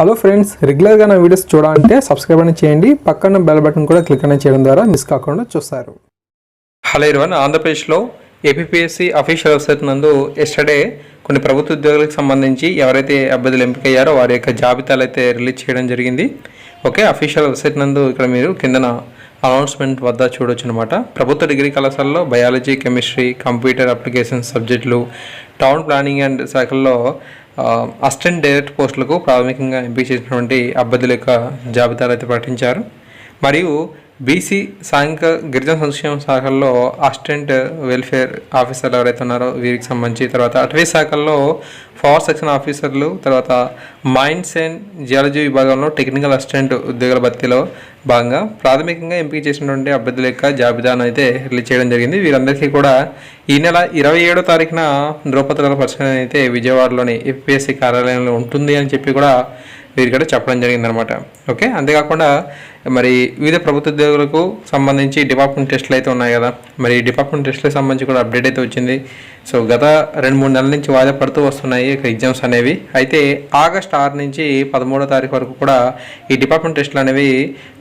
Hello friends రెగ్యులర్గా నా videos చూడాలంటే సబ్స్క్రైబ్ అని చేయండి. పక్కన బెల్ బటన్ కూడా క్లిక్ అనేది చేయడం ద్వారా మిస్ కాకుండా చూస్తారు. హలో ఇరవన్ ఆంధ్రప్రదేశ్లో ఏపీఎస్సి అఫీషియల్ వెబ్సైట్ నందు ఎస్టర్డే కొన్ని ప్రభుత్వ ఉద్యోగులకు సంబంధించి ఎవరైతే అభ్యర్థులు ఎంపికయ్యారో వారి యొక్క జాబితాలు అయితే రిలీజ్ చేయడం జరిగింది. ఓకే అఫీషియల్ వెబ్సైట్ నందు ఇక్కడ మీరు కిందన అనౌన్స్మెంట్ వద్ద చూడొచ్చు అనమాట ప్రభుత్వ డిగ్రీ కళాశాలలో బయాలజీ కెమిస్ట్రీ కంప్యూటర్ అప్లికేషన్ సబ్జెక్టులు టౌన్ ప్లానింగ్ అండ్ శాఖల్లో అసిస్టెంట్ డైరెక్టర్ పోస్టులకు ప్రాథమికంగా ఎంపిక చేసినటువంటి అభ్యర్థుల యొక్క జాబితాలు అయితే ప్రకటించారు. మరియు బీసీ సాంఘిక గిరిజన సంక్షేమ శాఖల్లో అసిస్టెంట్ వెల్ఫేర్ ఆఫీసర్లు ఎవరైతే ఉన్నారో వీరికి సంబంధించి తర్వాత అటవీ శాఖల్లో ఫార్ సెక్షన్ ఆఫీసర్లు తర్వాత మైన్స్ అండ్ జియాలజీ విభాగంలో టెక్నికల్ అసిస్టెంట్ ఉద్యోగుల భర్తీలో భాగంగా ప్రాథమికంగా ఎంపిక చేసినటువంటి అభ్యర్థుల యొక్క జాబితాను అయితే రిలీజ్ చేయడం జరిగింది. వీరందరికీ కూడా ఈ నెల ఇరవై ఏడో తారీఖున ధ్రువపత్రాల పరిశీలన అయితే విజయవాడలోని ఎఫ్పిఎస్సి కార్యాలయంలో ఉంటుంది అని చెప్పి కూడా వీరికి కూడా చెప్పడం జరిగిందనమాట ఓకే? అంతేకాకుండా మరి వివిధ ప్రభుత్వ ఉద్యోగులకు సంబంధించి డిపార్ట్మెంట్ టెస్ట్లు అయితే ఉన్నాయి కదా. మరి డిపార్ట్మెంట్ టెస్ట్లకు సంబంధించి కూడా అప్డేట్ అయితే వచ్చింది. సో గత రెండు మూడు నెలల నుంచి వాయిదా పడుతూ వస్తున్నాయి ఇక ఎగ్జామ్స్ అనేవి. అయితే ఆగస్ట్ ఆరు నుంచి పదమూడో తారీఖు వరకు కూడా ఈ డిపార్ట్మెంట్ టెస్టులు అనేవి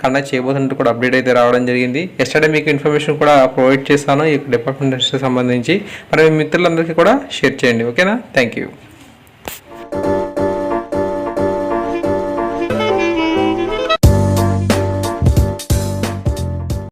కండక్ట్ చేయబోతున్నట్టు కూడా అప్డేట్ అయితే రావడం జరిగింది. ఎస్టర్డే మీకు ఇన్ఫర్మేషన్ కూడా ప్రొవైడ్ చేస్తాను ఈ డిపార్ట్మెంట్ టెస్ట్కి సంబంధించి. మరి మీ మిత్రులందరికీ కూడా షేర్ చేయండి. ఓకేనా? Thank you.